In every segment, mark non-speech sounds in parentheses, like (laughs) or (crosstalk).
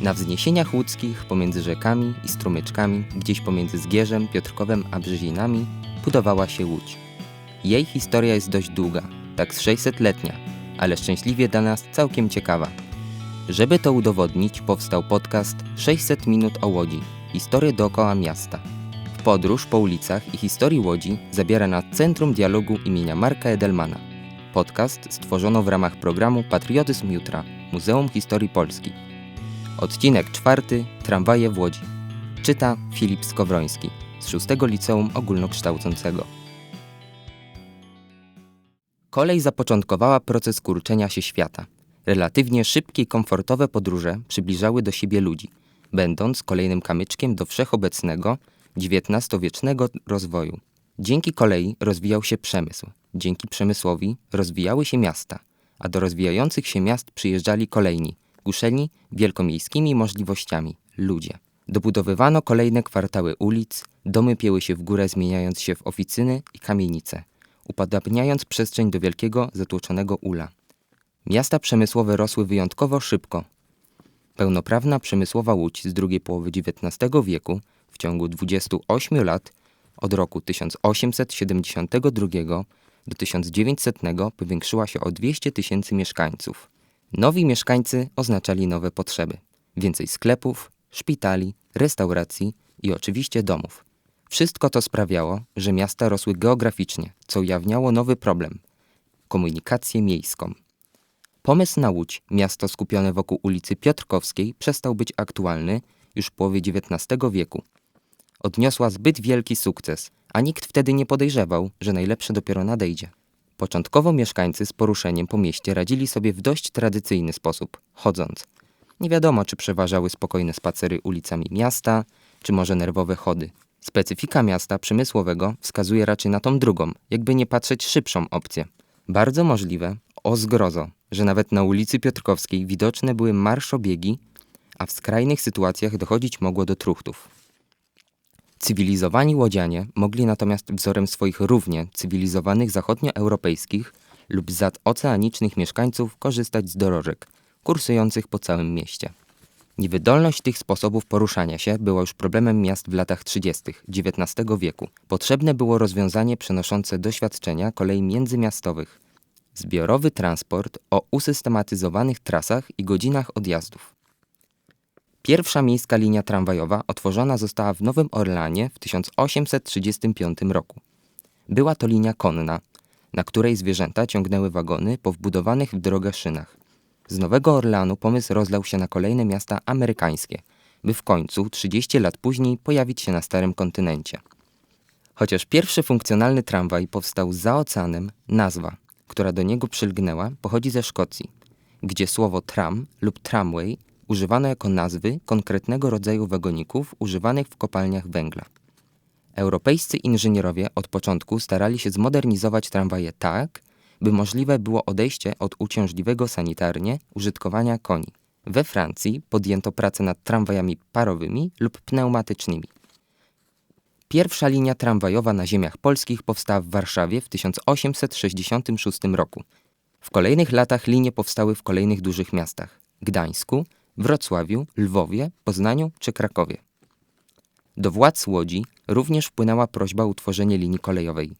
Na wzniesieniach łódzkich, pomiędzy rzekami i strumyczkami, gdzieś pomiędzy Zgierzem, Piotrkowem a Brzezinami, budowała się Łódź. Jej historia jest dość długa, tak z 600-letnia, ale szczęśliwie dla nas całkiem ciekawa. Żeby to udowodnić, powstał podcast 600 minut o Łodzi – historię dookoła miasta. W podróż po ulicach i historii Łodzi zabiera nas Centrum Dialogu imienia Marka Edelmana. Podcast stworzono w ramach programu Patriotyzm Jutra Muzeum Historii Polski. Odcinek czwarty Tramwaje w Łodzi. Czyta Filip Skowroński z 6 Liceum Ogólnokształcącego. Kolej zapoczątkowała proces kurczenia się świata. Relatywnie szybkie i komfortowe podróże przybliżały do siebie ludzi, będąc kolejnym kamyczkiem do wszechobecnego, XIX-wiecznego rozwoju. Dzięki kolei rozwijał się przemysł, dzięki przemysłowi rozwijały się miasta, a do rozwijających się miast przyjeżdżali kolejni, kuszeni wielkomiejskimi możliwościami ludzie. Dobudowywano kolejne kwartały ulic, domy pieły się w górę, zmieniając się w oficyny i kamienice, upodabniając przestrzeń do wielkiego, zatłoczonego ula. Miasta przemysłowe rosły wyjątkowo szybko. Pełnoprawna przemysłowa Łódź z drugiej połowy XIX wieku w ciągu 28 lat od roku 1872 do 1900 powiększyła się o 200 tysięcy mieszkańców. Nowi mieszkańcy oznaczali nowe potrzeby. Więcej sklepów, szpitali, restauracji i oczywiście domów. Wszystko to sprawiało, że miasta rosły geograficznie, co ujawniało nowy problem komunikację miejską. Pomysł na Łódź, miasto skupione wokół ulicy Piotrkowskiej, przestał być aktualny już w połowie XIX wieku. Odniosła zbyt wielki sukces, a nikt wtedy nie podejrzewał, że najlepsze dopiero nadejdzie. Początkowo mieszkańcy z poruszeniem po mieście radzili sobie w dość tradycyjny sposób, chodząc. Nie wiadomo, czy przeważały spokojne spacery ulicami miasta, czy może nerwowe chody. Specyfika miasta przemysłowego wskazuje raczej na tą drugą, jakby nie patrzeć szybszą opcję. Bardzo możliwe, o zgrozo, że nawet na ulicy Piotrkowskiej widoczne były marszobiegi, a w skrajnych sytuacjach dochodzić mogło do truchtów. Cywilizowani łodzianie mogli natomiast wzorem swoich równie cywilizowanych zachodnioeuropejskich lub zadoceanicznych mieszkańców korzystać z dorożek, kursujących po całym mieście. Niewydolność tych sposobów poruszania się była już problemem miast w latach 30. XIX wieku. Potrzebne było rozwiązanie przenoszące doświadczenia kolei międzymiastowych. Zbiorowy transport o usystematyzowanych trasach i godzinach odjazdów. Pierwsza miejska linia tramwajowa otworzona została w Nowym Orleanie w 1835 roku. Była to linia konna, na której zwierzęta ciągnęły wagony po wbudowanych w drogę szynach. Z Nowego Orleanu pomysł rozlał się na kolejne miasta amerykańskie, by w końcu, 30 lat później, pojawić się na starym kontynencie. Chociaż pierwszy funkcjonalny tramwaj powstał za oceanem, nazwa, która do niego przylgnęła, pochodzi ze Szkocji, gdzie słowo tram lub tramway używano jako nazwy konkretnego rodzaju wagoników używanych w kopalniach węgla. Europejscy inżynierowie od początku starali się zmodernizować tramwaje tak, by możliwe było odejście od uciążliwego sanitarnie użytkowania koni. We Francji podjęto pracę nad tramwajami parowymi lub pneumatycznymi. Pierwsza linia tramwajowa na ziemiach polskich powstała w Warszawie w 1866 roku. W kolejnych latach linie powstały w kolejnych dużych miastach: Gdańsku, Wrocławiu, Lwowie, Poznaniu czy Krakowie. Do władz Łodzi również wpłynęła prośba o utworzenie linii kolejowej.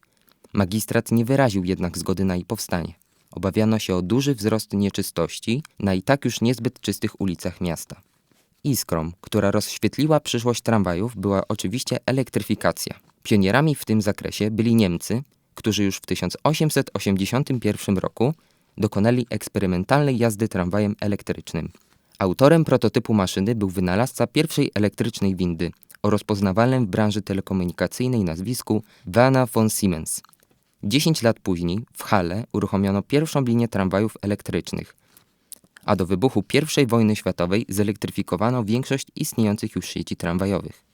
Magistrat nie wyraził jednak zgody na jej powstanie. Obawiano się o duży wzrost nieczystości na i tak już niezbyt czystych ulicach miasta. Iskrą, która rozświetliła przyszłość tramwajów, była oczywiście elektryfikacja. Pionierami w tym zakresie byli Niemcy, którzy już w 1881 roku dokonali eksperymentalnej jazdy tramwajem elektrycznym. Autorem prototypu maszyny był wynalazca pierwszej elektrycznej windy o rozpoznawalnym w branży telekomunikacyjnej nazwisku Werner von Siemens. Dziesięć lat później w Halle uruchomiono pierwszą linię tramwajów elektrycznych, a do wybuchu I wojny światowej zelektryfikowano większość istniejących już sieci tramwajowych.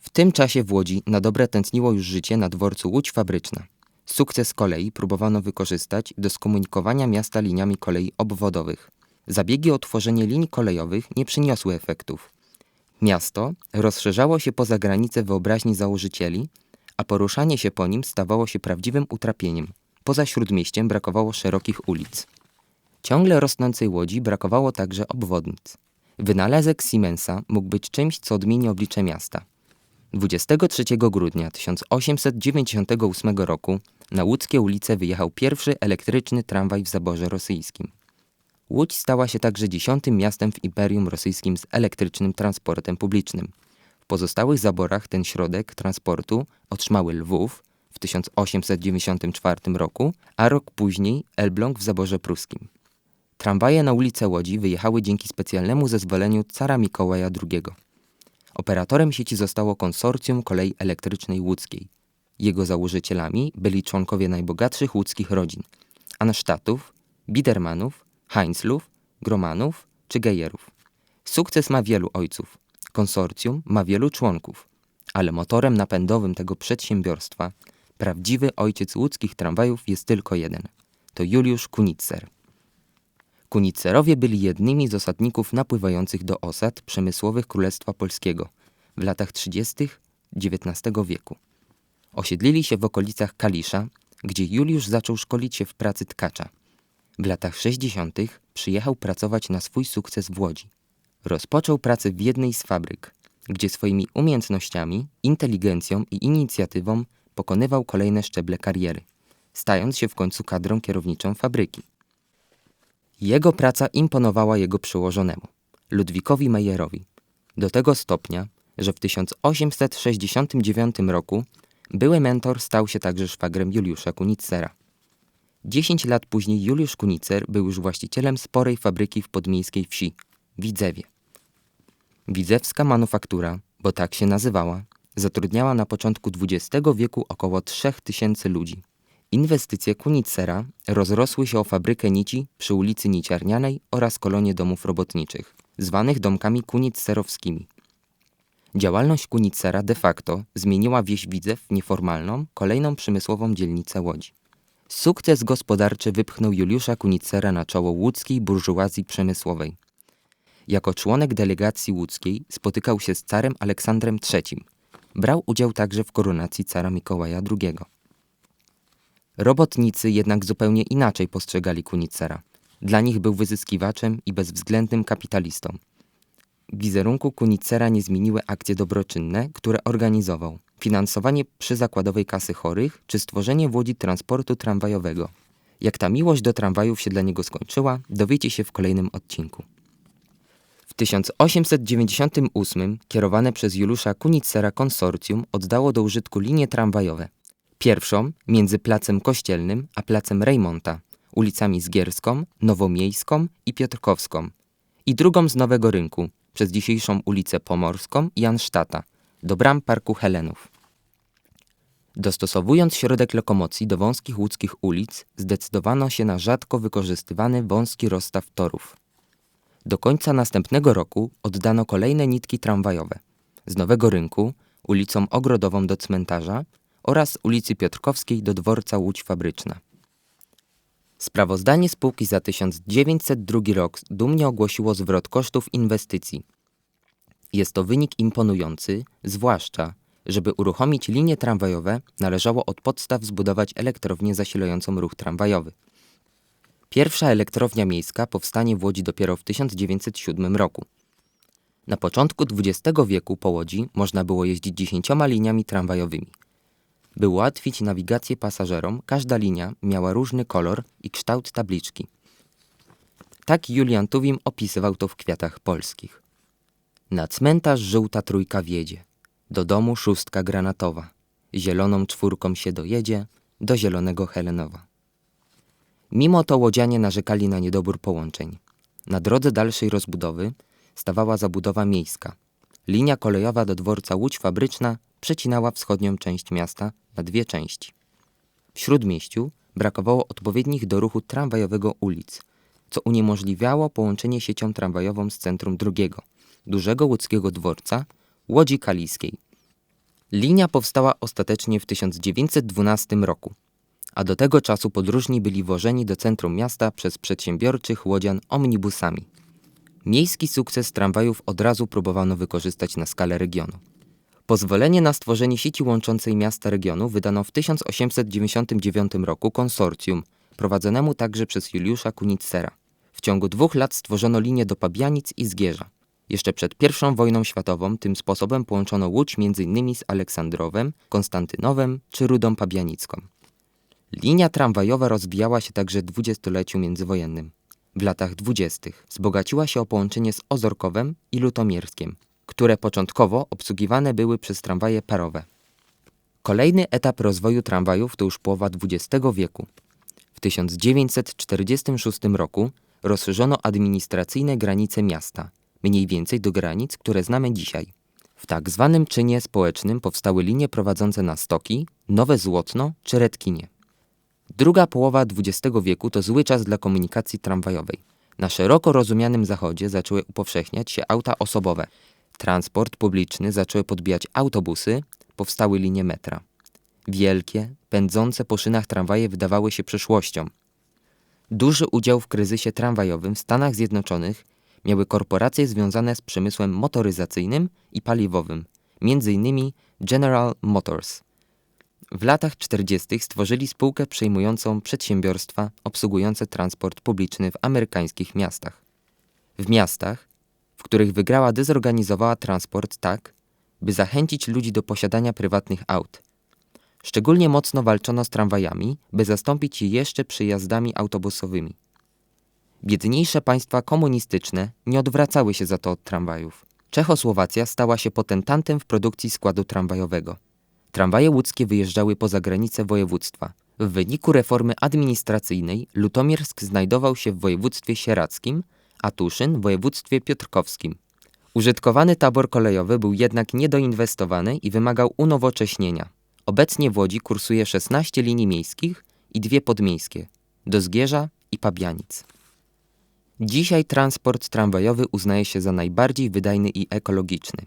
W tym czasie w Łodzi na dobre tętniło już życie na dworcu Łódź Fabryczna. Sukces kolei próbowano wykorzystać do skomunikowania miasta liniami kolei obwodowych. Zabiegi o tworzenie linii kolejowych nie przyniosły efektów. Miasto rozszerzało się poza granice wyobraźni założycieli, a poruszanie się po nim stawało się prawdziwym utrapieniem. Poza śródmieściem brakowało szerokich ulic. Ciągle rosnącej łodzi brakowało także obwodnic. Wynalazek Siemensa mógł być czymś, co odmieni oblicze miasta. 23 grudnia 1898 roku na łódzkie ulice wyjechał pierwszy elektryczny tramwaj w zaborze rosyjskim. Łódź stała się także dziesiątym miastem w Imperium Rosyjskim z elektrycznym transportem publicznym. W pozostałych zaborach ten środek transportu otrzymały Lwów w 1894 roku, a rok później Elbląg w zaborze pruskim. Tramwaje na ulicę Łodzi wyjechały dzięki specjalnemu zezwoleniu cara Mikołaja II. Operatorem sieci zostało konsorcjum kolei elektrycznej łódzkiej. Jego założycielami byli członkowie najbogatszych łódzkich rodzin Ansztatów, Bidermanów, Heinzlów, Gromanów czy Gejerów. Sukces ma wielu ojców. Konsorcjum ma wielu członków, ale motorem napędowym tego przedsiębiorstwa, prawdziwy ojciec łódzkich tramwajów jest tylko jeden. To Juliusz Kunitzer. Kunicerowie byli jednymi z osadników napływających do osad przemysłowych Królestwa Polskiego w latach 30. XIX wieku. Osiedlili się w okolicach Kalisza, gdzie Juliusz zaczął szkolić się w pracy tkacza. W latach 60. przyjechał pracować na swój sukces w Łodzi. Rozpoczął pracę w jednej z fabryk, gdzie swoimi umiejętnościami, inteligencją i inicjatywą pokonywał kolejne szczeble kariery, stając się w końcu kadrą kierowniczą fabryki. Jego praca imponowała jego przełożonemu, Ludwikowi Meyerowi, do tego stopnia, że w 1869 roku były mentor stał się także szwagrem Juliusza Kunitzera. 10 lat później Juliusz Kunicer był już właścicielem sporej fabryki w podmiejskiej wsi Widzewie. Widzewska manufaktura, bo tak się nazywała, zatrudniała na początku XX wieku około 3000 ludzi. Inwestycje Kunicera rozrosły się o fabrykę nici przy ulicy Niciarnianej oraz kolonie domów robotniczych, zwanych domkami kunicerowskimi. Działalność Kunicera de facto zmieniła wieś Widzew w nieformalną, kolejną przemysłową dzielnicę Łodzi. Sukces gospodarczy wypchnął Juliusza Kunicera na czoło łódzkiej burżuazji przemysłowej. Jako członek delegacji łódzkiej spotykał się z carem Aleksandrem III. Brał udział także w koronacji cara Mikołaja II. Robotnicy jednak zupełnie inaczej postrzegali Kunicera. Dla nich był wyzyskiwaczem i bezwzględnym kapitalistą. Wizerunku Kunicera nie zmieniły akcje dobroczynne, które organizował. Finansowanie przyzakładowej kasy chorych, czy stworzenie w Łodzi transportu tramwajowego. Jak ta miłość do tramwajów się dla niego skończyła, dowiecie się w kolejnym odcinku. W 1898 kierowane przez Juliusza Kunicera konsorcjum oddało do użytku linie tramwajowe. Pierwszą między Placem Kościelnym a Placem Rejmonta, ulicami Zgierską, Nowomiejską i Piotrkowską i drugą z Nowego Rynku, przez dzisiejszą ulicę Pomorską i Ansztata, do bram Parku Helenów. Dostosowując środek lokomocji do wąskich łódzkich ulic, zdecydowano się na rzadko wykorzystywany wąski rozstaw torów. Do końca następnego roku oddano kolejne nitki tramwajowe z Nowego Rynku, ulicą Ogrodową do cmentarza oraz ulicy Piotrkowskiej do dworca Łódź Fabryczna. Sprawozdanie spółki za 1902 rok dumnie ogłosiło zwrot kosztów inwestycji. Jest to wynik imponujący, zwłaszcza, żeby uruchomić linie tramwajowe, należało od podstaw zbudować elektrownię zasilającą ruch tramwajowy. Pierwsza elektrownia miejska powstanie w Łodzi dopiero w 1907 roku. Na początku XX wieku po Łodzi można było jeździć dziesięcioma liniami tramwajowymi – by ułatwić nawigację pasażerom, każda linia miała różny kolor i kształt tabliczki. Tak Julian Tuwim opisywał to w kwiatach polskich. Na cmentarz żółta trójka wiedzie, do domu szóstka granatowa, zieloną czwórką się dojedzie, do zielonego Helenowa. Mimo to łodzianie narzekali na niedobór połączeń. Na drodze dalszej rozbudowy stawała zabudowa miejska. Linia kolejowa do dworca Łódź Fabryczna przecinała wschodnią część miasta na dwie części. W śródmieściu brakowało odpowiednich do ruchu tramwajowego ulic, co uniemożliwiało połączenie siecią tramwajową z centrum drugiego, dużego łódzkiego dworca, Łodzi Kaliskiej. Linia powstała ostatecznie w 1912 roku, a do tego czasu podróżni byli wożeni do centrum miasta przez przedsiębiorczych łodzian omnibusami. Miejski sukces tramwajów od razu próbowano wykorzystać na skalę regionu. Pozwolenie na stworzenie sieci łączącej miasta regionu wydano w 1899 roku konsorcjum, prowadzonemu także przez Juliusza Kunicera. W ciągu dwóch lat stworzono linię do Pabianic i Zgierza. Jeszcze przed I wojną światową tym sposobem połączono Łódź m.in. z Aleksandrowem, Konstantynowem czy Rudą Pabianicką. Linia tramwajowa rozwijała się także w dwudziestoleciu międzywojennym. W latach dwudziestych wzbogaciła się o połączenie z Ozorkowem i Lutomierskiem, które początkowo obsługiwane były przez tramwaje parowe. Kolejny etap rozwoju tramwajów to już połowa XX wieku. W 1946 roku rozszerzono administracyjne granice miasta, mniej więcej do granic, które znamy dzisiaj. W tak zwanym czynie społecznym powstały linie prowadzące na Stoki, Nowe Złotno czy Redkinie. Druga połowa XX wieku to zły czas dla komunikacji tramwajowej. Na szeroko rozumianym zachodzie zaczęły upowszechniać się auta osobowe. Transport publiczny zaczęły podbijać autobusy, powstały linie metra. Wielkie, pędzące po szynach tramwaje wydawały się przyszłością. Duży udział w kryzysie tramwajowym w Stanach Zjednoczonych miały korporacje związane z przemysłem motoryzacyjnym i paliwowym, m.in. General Motors. W latach 40. stworzyli spółkę przejmującą przedsiębiorstwa obsługujące transport publiczny w amerykańskich miastach. W miastach, w których wygrała dezorganizowała transport tak, by zachęcić ludzi do posiadania prywatnych aut. Szczególnie mocno walczono z tramwajami, by zastąpić je jeszcze przyjazdami autobusowymi. Biedniejsze państwa komunistyczne nie odwracały się za to od tramwajów. Czechosłowacja stała się potentantem w produkcji składu tramwajowego. Tramwaje łódzkie wyjeżdżały poza granice województwa. W wyniku reformy administracyjnej Lutomiersk znajdował się w województwie sieradzkim, a Tuszyn w województwie piotrkowskim. Użytkowany tabor kolejowy był jednak niedoinwestowany i wymagał unowocześnienia. Obecnie w Łodzi kursuje 16 linii miejskich i dwie podmiejskie do Zgierza i Pabianic. Dzisiaj transport tramwajowy uznaje się za najbardziej wydajny i ekologiczny.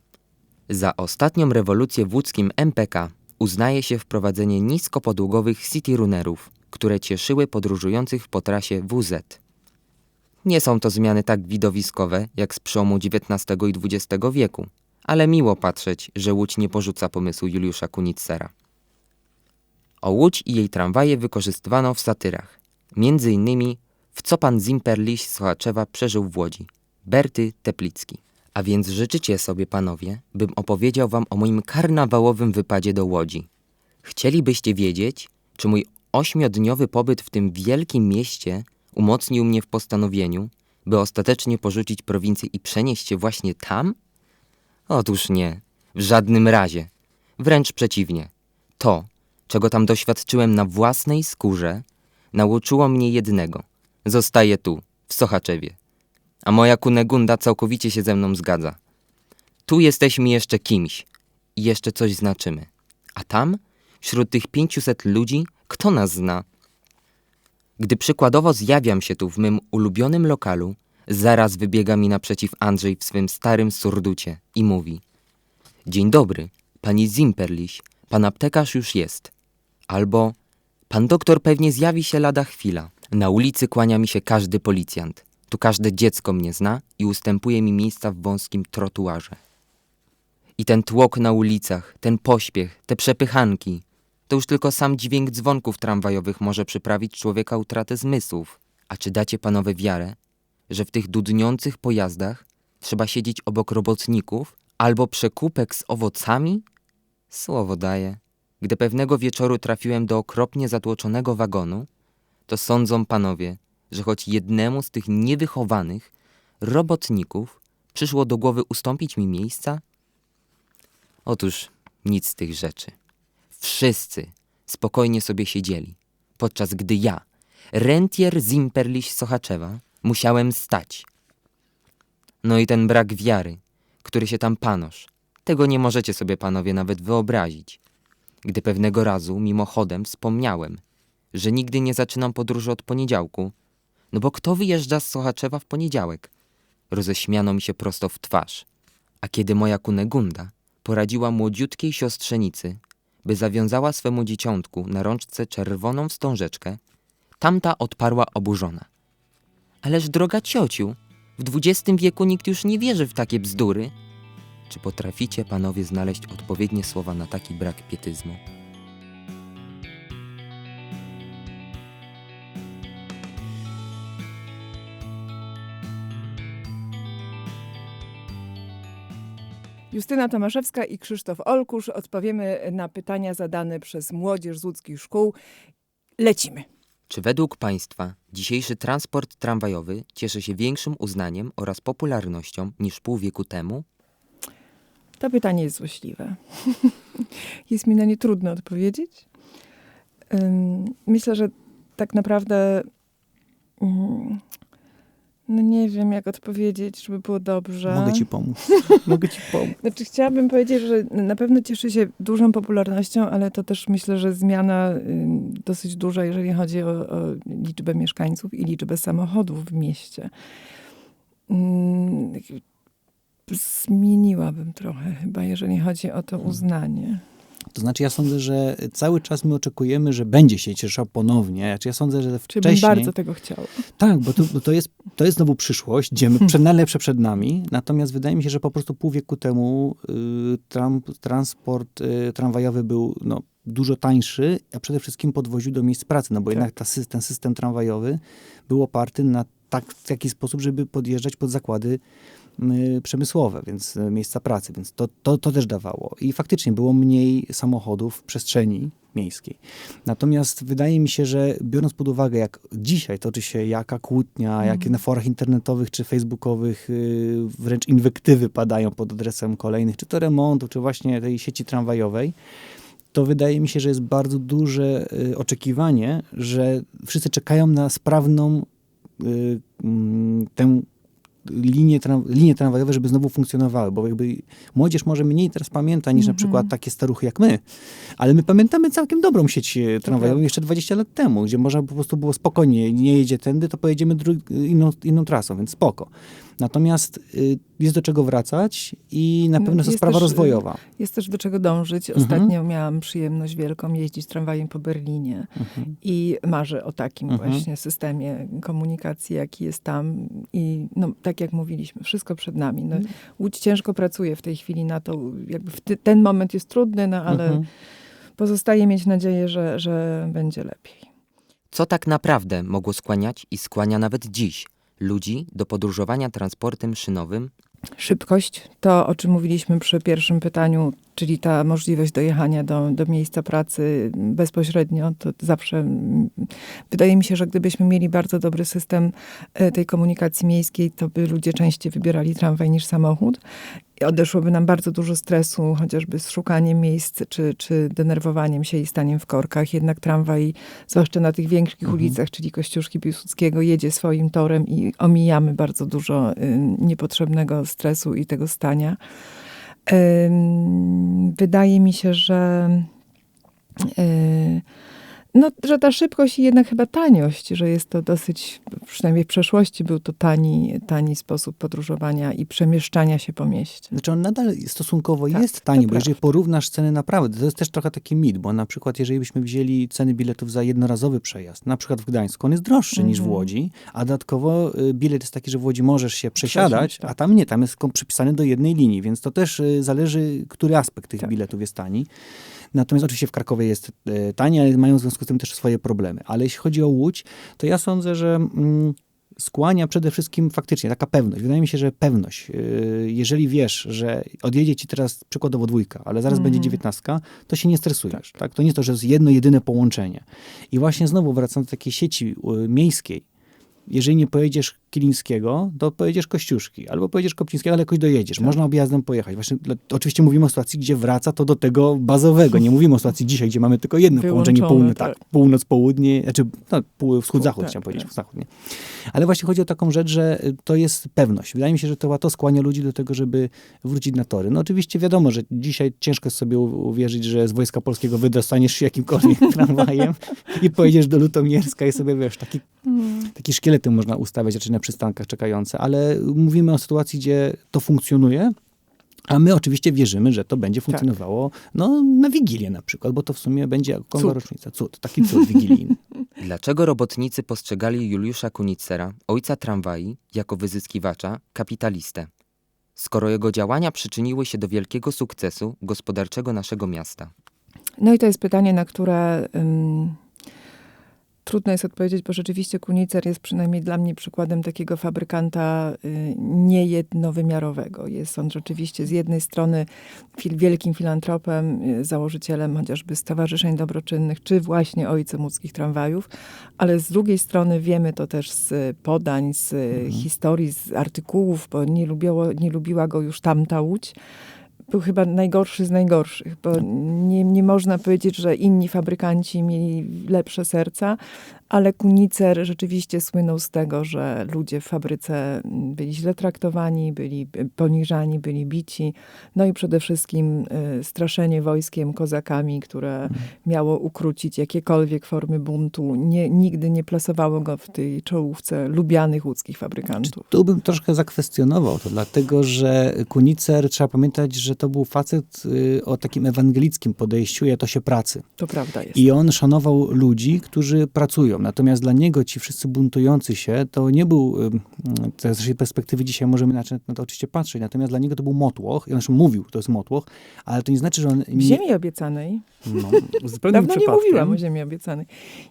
Za ostatnią rewolucję w łódzkim MPK uznaje się wprowadzenie niskopodłogowych city runnerów, które cieszyły podróżujących po trasie WZ. Nie są to zmiany tak widowiskowe jak z przełomu XIX i XX wieku, ale miło patrzeć, że Łódź nie porzuca pomysłu Juliusza Kunitzera. O Łódź i jej tramwaje wykorzystywano w satyrach, między innymi w Co pan Zimperliś z Sochaczewa przeżył w Łodzi, Berty Teplicki. A więc życzycie sobie, panowie, bym opowiedział wam o moim karnawałowym wypadzie do Łodzi. Chcielibyście wiedzieć, czy mój ośmiodniowy pobyt w tym wielkim mieście umocnił mnie w postanowieniu, by ostatecznie porzucić prowincję i przenieść się właśnie tam? Otóż nie, w żadnym razie. Wręcz przeciwnie. To, czego tam doświadczyłem na własnej skórze, nauczyło mnie jednego. Zostaję tu, w Sochaczewie. A moja Kunegunda całkowicie się ze mną zgadza. Tu jesteśmy jeszcze kimś i jeszcze coś znaczymy. A tam, wśród tych pięciuset ludzi, kto nas zna? Gdy przykładowo zjawiam się tu w mym ulubionym lokalu, zaraz wybiega mi naprzeciw Andrzej w swym starym surducie i mówi Dzień dobry, pani Zimperliś, pan aptekarz już jest. Albo pan doktor pewnie zjawi się lada chwila. Na ulicy kłania mi się każdy policjant. Tu każde dziecko mnie zna i ustępuje mi miejsca w wąskim trotuarze. I ten tłok na ulicach, ten pośpiech, te przepychanki, to już tylko sam dźwięk dzwonków tramwajowych może przyprawić człowieka utratę zmysłów. A czy dacie panowie wiarę, że w tych dudniących pojazdach trzeba siedzieć obok robotników albo przekupek z owocami? Słowo daję. Gdy pewnego wieczoru trafiłem do okropnie zatłoczonego wagonu, to sądzą panowie, że choć jednemu z tych niewychowanych robotników przyszło do głowy ustąpić mi miejsca? Otóż nic z tych rzeczy. Wszyscy spokojnie sobie siedzieli, podczas gdy ja, rentier Zimperliś Sochaczewa, musiałem stać. No i ten brak wiary, który się tam panosz, tego nie możecie sobie panowie nawet wyobrazić. Gdy pewnego razu mimochodem wspomniałem, że nigdy nie zaczynam podróży od poniedziałku, no bo kto wyjeżdża z Sochaczewa w poniedziałek? Roześmiano mi się prosto w twarz. A kiedy moja Kunegunda poradziła młodziutkiej siostrzenicy, by zawiązała swemu dzieciątku na rączce czerwoną wstążeczkę, tamta odparła oburzona. Ależ droga ciociu, w XX wieku nikt już nie wierzy w takie bzdury. Czy potraficie panowie znaleźć odpowiednie słowa na taki brak pietyzmu? Justyna Tomaszewska i Krzysztof Olkusz odpowiemy na pytania zadane przez młodzież z łódzkich szkół. Lecimy. Czy według Państwa dzisiejszy transport tramwajowy cieszy się większym uznaniem oraz popularnością niż pół wieku temu? To pytanie jest złośliwe. (laughs) jest mi na nie trudno odpowiedzieć. Myślę, że tak naprawdę. Mm, No nie wiem, jak odpowiedzieć, żeby było dobrze. Mogę ci pomóc. (laughs) Mogę ci pomóc. Znaczy, chciałabym powiedzieć, że na pewno cieszy się dużą popularnością, ale to też myślę, że zmiana dosyć duża, jeżeli chodzi o, o liczbę mieszkańców i liczbę samochodów w mieście. Ym, Zmieniłabym trochę chyba, jeżeli chodzi o to uznanie. To znaczy ja sądzę, że cały czas my oczekujemy, że będzie się cieszył ponownie. Znaczy ja sądzę, że wcześniej... bardzo tego chciała. Tak, bo to, bo to, jest, to jest znowu przyszłość, idziemy (laughs) przed, najlepsze przed nami. Natomiast wydaje mi się, że po prostu pół wieku temu y, tram, transport y, tramwajowy był no, dużo tańszy, a przede wszystkim podwoził do miejsc pracy, no bo Tak. jednak ta, ten system tramwajowy był oparty na tak, w taki sposób, żeby podjeżdżać pod zakłady przemysłowe, więc y, miejsca pracy, więc to, to, to też dawało. I faktycznie było mniej samochodów w przestrzeni miejskiej. Natomiast wydaje mi się, że biorąc pod uwagę, jak dzisiaj toczy się jaka kłótnia, jakie na forach internetowych czy facebookowych y, wręcz inwektywy padają pod adresem kolejnych, czy to remontów, czy właśnie tej sieci tramwajowej, to wydaje mi się, że jest bardzo duże y, oczekiwanie, że wszyscy czekają na sprawną y, mm, tę linie, tram, linie tramwajowe, żeby znowu funkcjonowały, bo jakby młodzież może mniej teraz pamięta niż na Mhm. przykład takie staruchy jak my, ale my pamiętamy całkiem dobrą sieć e, tramwajową prawda. jeszcze 20 lat temu, gdzie można po prostu było spokojnie, nie jedzie tędy, to pojedziemy inną, inną trasą, więc spoko. Natomiast y, jest do czego wracać i na No, pewno jest to sprawa też, y, rozwojowa. Jest też do czego dążyć. Mhm. Ostatnio miałam przyjemność wielką jeździć tramwajem po Berlinie Mhm. i marzę o takim Mhm. właśnie systemie komunikacji, jaki jest tam. I no, tak jak mówiliśmy, wszystko przed nami. No, Mhm. Łódź ciężko pracuje w tej chwili na to. Jakby w ty, ten moment jest trudny, no ale Mhm. pozostaje mieć nadzieję, że, że będzie lepiej. Co tak naprawdę mogło skłaniać i skłania nawet dziś ludzi do podróżowania transportem szynowym? Szybkość, to o czym mówiliśmy przy pierwszym pytaniu, czyli ta możliwość dojechania do, do miejsca pracy bezpośrednio, to zawsze mm, wydaje mi się, że gdybyśmy mieli bardzo dobry system e, tej komunikacji miejskiej, to by ludzie częściej wybierali tramwaj niż samochód. Odeszłoby nam bardzo dużo stresu, chociażby z szukaniem miejsc, czy, czy denerwowaniem się i staniem w korkach. Jednak tramwaj, zwłaszcza na tych większych Mhm. ulicach, czyli Kościuszki Piłsudskiego, jedzie swoim torem i omijamy bardzo dużo y, niepotrzebnego stresu i tego stania. Ym, Wydaje mi się, że, y, no, że ta szybkość i jednak chyba taniość, że jest to dosyć, przynajmniej w przeszłości był to tani, tani sposób podróżowania i przemieszczania się po mieście. Znaczy on nadal stosunkowo Tak, jest tani, bo jeżeli prawda. porównasz ceny naprawdę, to jest też trochę taki mit, bo na przykład jeżeli byśmy wzięli ceny biletów za jednorazowy przejazd, na przykład w Gdańsku, on jest droższy niż w Mhm. Łodzi, a dodatkowo y, bilet jest taki, że w Łodzi możesz się przesiadać, tak. a tam nie, tam jest przypisany do jednej linii, więc to też y, zależy, który aspekt tych Tak. biletów jest tani. Natomiast oczywiście w Krakowie jest e, tanie, ale mają w związku z tym też swoje problemy. Ale jeśli chodzi o Łódź, to ja sądzę, że mm, skłania przede wszystkim faktycznie taka pewność. Wydaje mi się, że pewność. Yy, Jeżeli wiesz, że odjedzie ci teraz przykładowo dwójka, ale zaraz Mhm. będzie dziewiętnastka, to się nie stresujesz. Tak. To nie jest to, że jest jedno, jedyne połączenie. I właśnie znowu wracam do takiej sieci yy, miejskiej. Jeżeli nie pojedziesz Kilińskiego, to pojedziesz Kościuszki, albo pojedziesz Kopcińskiego, ale jakoś dojedziesz. Tak. Można objazdem pojechać. Właśnie, oczywiście mówimy o sytuacji, gdzie wraca to do tego bazowego. Nie mówimy o sytuacji dzisiaj, gdzie mamy tylko jedno połączenie południe, tak. tak, północ-południe, znaczy no, pół, wschód-zachód Tak, chciałem powiedzieć, tak. wschód-zachód, nie. Ale właśnie chodzi o taką rzecz, że y, to jest pewność. Wydaje mi się, że to, to skłania ludzi do tego, żeby wrócić na tory. No oczywiście wiadomo, że dzisiaj ciężko sobie uwierzyć, że z Wojska Polskiego wydostaniesz się jakimkolwiek (laughs) tramwajem i pojedziesz do Lutomierska i sobie, wiesz, taki takie szkielety można ustawiać raczej na przystankach czekające, ale mówimy o sytuacji, gdzie to funkcjonuje, a my oczywiście wierzymy, że to będzie funkcjonowało no, na Wigilię na przykład, bo to w sumie będzie Cud. rocznica. Cud, taki cud wigilijny. (laughs) Dlaczego robotnicy postrzegali Juliusza Kunicera, ojca tramwaj, jako wyzyskiwacza, kapitalistę? Skoro jego działania przyczyniły się do wielkiego sukcesu gospodarczego naszego miasta. No i to jest pytanie, na które ym, trudno jest odpowiedzieć, bo rzeczywiście Kunicer jest przynajmniej dla mnie przykładem takiego fabrykanta y, niejednowymiarowego. Jest on rzeczywiście z jednej strony wielkim filantropem, y, założycielem chociażby stowarzyszeń dobroczynnych, czy właśnie ojcem łódzkich tramwajów, ale z drugiej strony wiemy to też z podań, z Mhm. historii, z artykułów, bo nie, lubiło, nie lubiła go już tamta Łódź. Był chyba najgorszy z najgorszych, bo nie, nie można powiedzieć, że inni fabrykanci mieli lepsze serca, ale Kunicer rzeczywiście słynął z tego, że ludzie w fabryce mm, byli źle traktowani, byli poniżani, byli bici. No i przede wszystkim y, straszenie wojskiem, kozakami, które miało ukrócić jakiekolwiek formy buntu. Nie, nigdy nie plasowało go w tej czołówce lubianych łódzkich fabrykantów. Tu bym troszkę zakwestionował to, dlatego że Kunicer, trzeba pamiętać, że to był facet y, o takim ewangelickim podejściu i etosie pracy. To prawda jest. I on szanował ludzi, którzy pracują. Natomiast dla niego ci wszyscy buntujący się, to nie był, z naszej perspektywy dzisiaj możemy inaczej na to oczywiście patrzeć, natomiast dla niego to był motłoch. I on zresztą mówił, to jest motłoch, ale to nie znaczy, że on... W Nie, Ziemi Obiecanej, no, zupełnym dawno nie przypadkiem. mówiłam o Ziemi Obiecanej,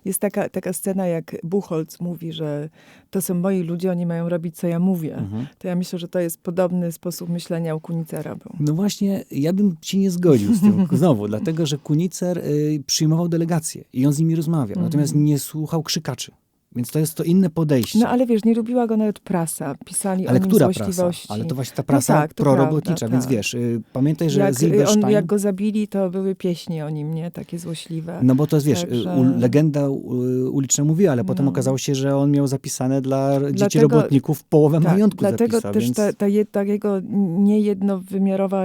jest taka, taka scena, jak Buchholz mówi, że to są moi ludzie, oni mają robić, co ja mówię. Mhm. To ja myślę, że to jest podobny sposób myślenia u Kunicera był. No właśnie, ja bym się nie zgodził z tym (laughs) znowu, dlatego że Kunicer y, przyjmował delegacje i on z nimi rozmawiał, natomiast nie słuchał krzykaczy. Więc to jest to inne podejście. No ale wiesz, nie lubiła go nawet prasa. Pisali Ale o nim która prasa? złośliwości. Ale to właśnie ta prasa tak, to prorobotnicza, prawda, więc tak. wiesz, y, pamiętaj, że jak, Zilberstein... on, jak go zabili, to były pieśni o nim, nie? Takie złośliwe. No bo to jest, wiesz, Także- u, legenda uliczna mówiła, ale potem No. okazało się, że on miał zapisane dla dzieci Dlatego- robotników połowę Tak, majątku dlatego zapisał, też więc... ta, ta, jed, ta jego niejednowymiarowa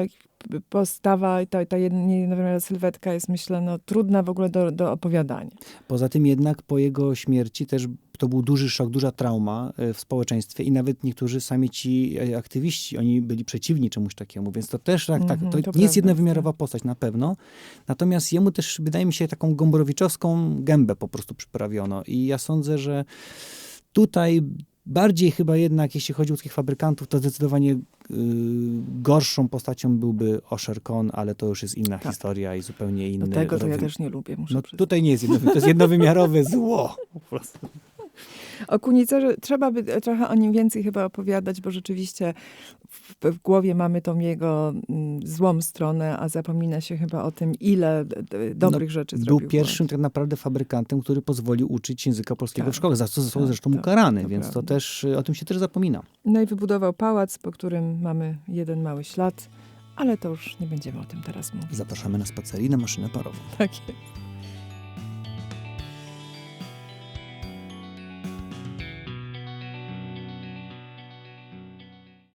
postawa i ta, ta niejednowymiarowa sylwetka jest, myślę, no, trudna w ogóle do, do opowiadania. Poza tym jednak po jego śmierci też to był duży szok, duża trauma e, w społeczeństwie i nawet niektórzy sami ci e, aktywiści, oni byli przeciwni czemuś takiemu, więc to też tak, tak Mhm, to, to nie jest prawda, jednowymiarowa postać na pewno, natomiast jemu też wydaje mi się taką gombrowiczowską gębę po prostu przyprawiono i ja sądzę, że tutaj bardziej chyba jednak, jeśli chodzi o tych fabrykantów, to zdecydowanie gorszą postacią byłby Osher Kohn, ale to już jest inna Tak. historia i zupełnie No inny tego to ja też nie lubię, muszę No tutaj nie jest jednowymiarowe, to jest jednowymiarowe zło. Po prostu. O Kunicerze trzeba by trochę o nim więcej chyba opowiadać, bo rzeczywiście w, w głowie mamy tą jego mm, złą stronę, a zapomina się chyba o tym, ile dobrych rzeczy Był zrobił. pierwszym tak naprawdę fabrykantem, który pozwolił uczyć języka polskiego Tak. w szkole, za co został Tak, zresztą tak, ukarany, więc to też y, o tym się też zapomina. No i wybudował pałac, po którym mamy jeden mały ślad, ale to już nie będziemy o tym teraz mówić. Zapraszamy na spacery na maszynę parową. Tak jest.